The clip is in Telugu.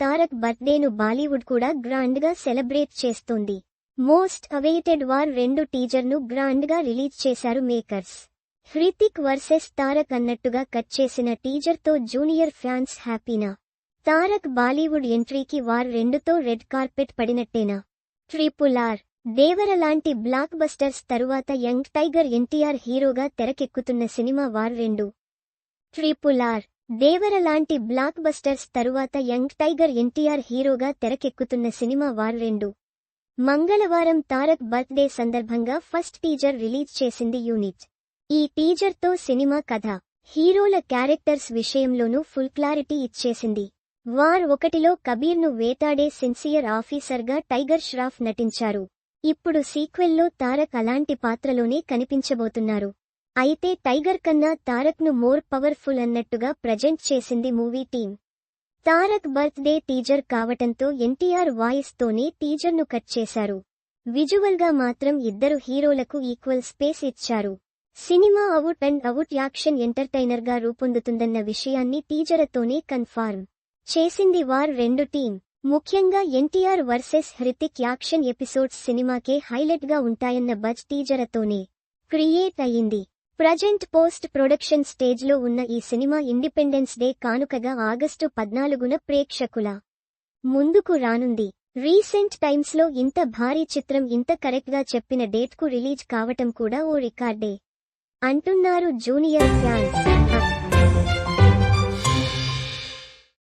తారక్ బర్త్డేను బాలీవుడ్ కూడా గ్రాండ్గా సెలబ్రేట్ చేస్తోంది మోస్ట్ అవైటెడ్ వార్ రెండు టీజర్ను గ్రాండ్గా రిలీజ్ చేశారు మేకర్స్ హృతిక్ వర్సెస్ తారక్ అన్నట్టుగా కట్ చేసిన టీజర్తో జూనియర్ ఫ్యాన్స్ హ్యాపీనా తారక్ బాలీవుడ్ ఎంట్రీకి వార్ రెండుతో రెడ్ కార్పెట్ పడినట్టేనా ట్రిపుల్ ఆర్ దేవర లాంటి బ్లాక్ బస్టర్స్ తరువాత యంగ్ టైగర్ ఎన్టీఆర్ హీరోగా తెరకెక్కుతున్న సినిమా వార్ రెండు ట్రిపుల్ ఆర్ దేవర లాంటి బ్లాక్ బస్టర్స్ తరువాత యంగ్ టైగర్ ఎన్టీఆర్ హీరోగా తెరకెక్కుతున్న సినిమా వార్ రెండు. మంగళవారం తారక్ బర్త్డే సందర్భంగా ఫస్ట్ టీజర్ రిలీజ్ చేసింది యూనిట్. ఈ టీజర్తో సినిమా కథ హీరోల క్యారెక్టర్స్ విషయంలోనూ ఫుల్ క్లారిటీ ఇచ్చేసింది. వార్ ఒకటిలో కబీర్ను వేటాడే సిన్సియర్ ఆఫీసర్గా టైగర్ ష్రాఫ్ నటించారు. ఇప్పుడు సీక్వెల్లో తారక్ అలాంటి పాత్రలోనే కనిపించబోతున్నారు. అయితే టైగర్ కన్నా తారక్ను మోర్ పవర్ఫుల్ అన్నట్టుగా ప్రజెంట్ చేసింది movie team Tarak birthday teaser కావటంతో ఎన్టీఆర్ వాయిస్తోనే టీజర్ను కట్ చేశారు. విజువల్గా మాత్రం ఇద్దరు హీరోలకు ఈక్వల్ స్పేస్ ఇచ్చారు. Cinema out and out action ఎంటర్టైనర్గా రూపొందుతుందన్న విషయాన్ని టీజర్తోనే కన్ఫర్మ్ చేసింది వార్ రెండు టీం ముఖ్యంగా NTR versus Hrithik action episodes సినిమాకే హైలైట్గా ఉంటాయన్న బజ్ టీజరతోనే క్రియేట్ అయింది ప్రజెంట్ పోస్ట్ ప్రొడక్షన్ స్టేజ్లో ఉన్న ఈ సినిమా ఇండిపెండెన్స్ డే కానుకగా ఆగస్టు పద్నాలుగున ప్రేక్షకుల ముందుకు రానుంది. రీసెంట్ టైమ్స్లో ఇంత భారీ చిత్రం ఇంత కరెక్ట్గా చెప్పిన డేట్కు రిలీజ్ కావటం కూడా ఓ రికార్డే. అంటున్నారు జూనియర్ ఫ్యాన్స్.